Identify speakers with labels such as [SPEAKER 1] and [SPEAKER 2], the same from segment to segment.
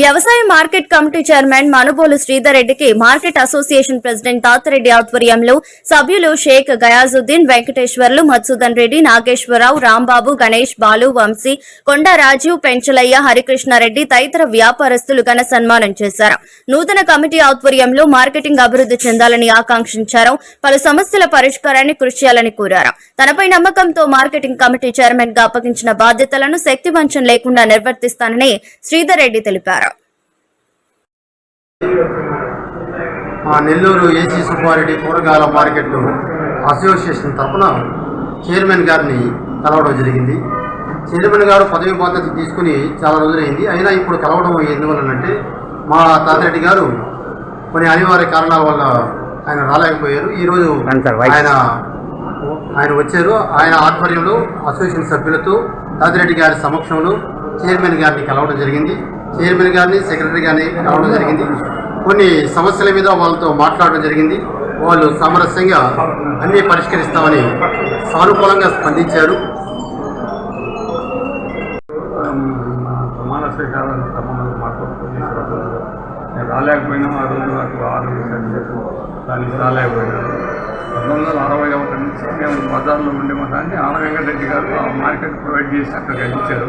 [SPEAKER 1] వ్యవసాయ market committee chairman Manubolu Sridhar రెడ్డికి market association president తాతరెడ్డి ఆధ్వర్యంలో సభ్యులు షేక్ గయాజుద్దీన్ వెంకటేశ్వర్లు మధుసూదన్ రెడ్డి నాగేశ్వరరావు రాంబాబు గణేష్ బాలు వంశీ కొండ రాజీవ్ పెంచలయ్య హరికృష్ణారెడ్డి తదితర వ్యాపారస్తులు ఘన సన్మానం చేశారు. నూతన కమిటీ ఆధ్వర్యంలో మార్కెటింగ్ అభివృద్ధి చెందాలని ఆకాంక్షించారు. పలు సమస్యల పరిష్కారాన్ని కృషి చేయాలని కోరారు. తనపై నమ్మకంతో మార్కెటింగ్ కమిటీ చైర్మన్గా అప్పగించిన బాధ్యతలను శక్తివంచం లేకుండా నిర్వర్తిస్తానని శ్రీధర్ రెడ్డి తెలిపారు.
[SPEAKER 2] మా నెల్లూరు ఏసీ సుబ్బారెడ్డి కూరగాయల మార్కెట్ అసోసియేషన్ తరఫున చైర్మన్ గారిని కలవడం జరిగింది. చైర్మన్ గారు పదవి బాధ్యత తీసుకుని చాలా రోజులైంది. అయినా ఇప్పుడు కలవడం ఎందువలనంటే మా తాతిరెడ్డి గారు కొన్ని అనివార్య కారణాల వల్ల ఆయన రాలేకపోయారు. ఈరోజు ఆయన ఆయన వచ్చారు. ఆయన ఆధ్వర్యంలో అసోసియేషన్ సభ్యులతో తాతిరెడ్డి గారి సమక్షంలో చైర్మన్ గారిని కలవడం జరిగింది. చైర్మన్ గారిని సెక్రటరీ గారిని రావడం జరిగింది. కొన్ని సమస్యల మీద వాళ్ళతో మాట్లాడడం జరిగింది. వాళ్ళు సామరస్యంగా అన్నీ పరిష్కరిస్తామని సానుకూలంగా స్పందించారు.
[SPEAKER 3] ప్రమాణ స్వీకారం నేను రాలేకపోయినా ఆ రోజు నాకు ఆరోగ్య చెప్పు దానికి రాలేకపోయినాను పంతొమ్మిది వందల అరవై ఒకటి నుంచి మేము బజార్లో ఉండే దాన్ని ఆన వెంకటరెడ్డి గారు ఆ మార్కెట్ ప్రొవైడ్ చేసి అక్కడ ఇచ్చారు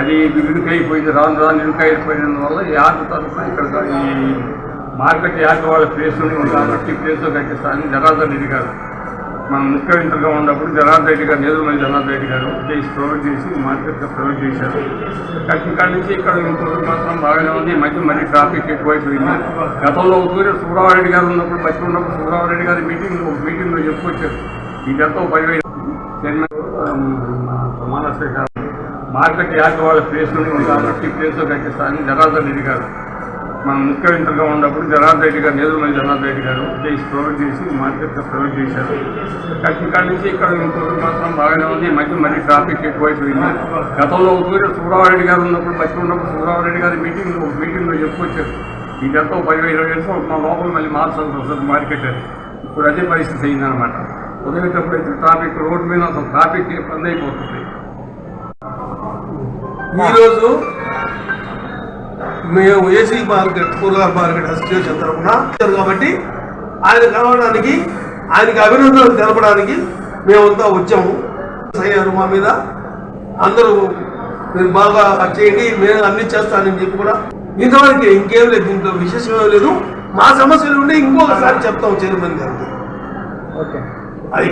[SPEAKER 3] అది ఇరుకైపోయింది రాను రాను ఇరుకైపోయినందువల్ల యార్డ్ తరఫున ఇక్కడ ఈ మార్కెట్ యార్డ్ వాళ్ళ ప్లేస్ ఉంది కాబట్టి ప్లేస్లో కట్టిస్తారని జనార్దన్ రెడ్డి గారు మనం ముఖ్యమంత్రిగా ఉన్నప్పుడు జనార్దన్ రెడ్డి గారు నేదురుమల్లి జనార్దన్ రెడ్డి గారు చేసి ప్రొవైడ్ చేసి మార్కెట్గా ప్రొవైడ్ చేశారు. కానీ ఇక్కడ నుంచి ఇక్కడ ఇంకొకటి మాత్రం బాగానే ఉంది. మధ్య మళ్ళీ ట్రాఫిక్ ఎక్కువైపోయింది. గతంలో ఊరే సుబ్రహ్మారెడ్డి గారు ఉన్నప్పుడు బట్టి ఉన్నప్పుడు సుబ్రహ్మారెడ్డి గారి మీటింగ్ ఒక మీటింగ్లో చెప్పుకొచ్చారు. ఇదంతా పదివేలు. చైర్మన్ ప్రమాణ స్వీకారం మార్కెట్ యార్డ్ వాళ్ళ ప్లేస్ ఉంది కాబట్టి ప్లేస్లో కట్టిస్తారని జనార్దన్ రెడ్డి గారు. మనం ముఖ్యమంత్రిగా ఉన్నప్పుడు జనార్దన్ రెడ్డి గారు నేదురుమల్లి జనార్దన్ రెడ్డి గారు చేసి ప్రొవైడ్ చేసి మార్కెట్ ప్రొవైడ్ చేశారు. కానీ ఇక్కడ నుంచి ఇక్కడ ఇంకొకటి మాత్రం బాగానే ఉంది. మధ్య మళ్ళీ ట్రాఫిక్ ఎక్కువైపోయింది. గతంలో ఊరే సుబ్రహ్మణ్య గారు ఉన్నప్పుడు బట్టి ఉన్నప్పుడు సుబ్రహ్మణ్య గారి మీటింగ్ ఒక మీటింగ్లో చెప్పుకొచ్చారు. ఇదంతా ఒక పది ఇరవై వేలు మా లోపల మళ్ళీ మార్చాల్సి వస్తుంది మార్కెట్ ఇప్పుడు అదే పరిస్థితి అయిందనమాట ఉదయేటప్పుడు అయితే ట్రాఫిక్ రోడ్డు మీద అసలు ట్రాఫిక్ ఇబ్బంది అయిపోతుంది.
[SPEAKER 4] ఈరోజు మేము ఏసీ మార్కెట్ కూరగాయల మార్కెట్ అసోసియేషన్ తరఫున కాబట్టి ఆయన కలవడానికి ఆయనకి అభినందనలు తెలపడానికి మేమంతా వచ్చాము. అయ్యారు మా మీద అందరూ మీరు బాగా చేయండి మేము అన్ని చేస్తానని చెప్పి కూడా ఇంతవరకు ఇంకేం లేదు దీంట్లో విశేషమేం లేదు. మా సమస్యలు ఉంటే ఇంకొకసారి చెప్తాం చైర్మన్ గారికి. అది.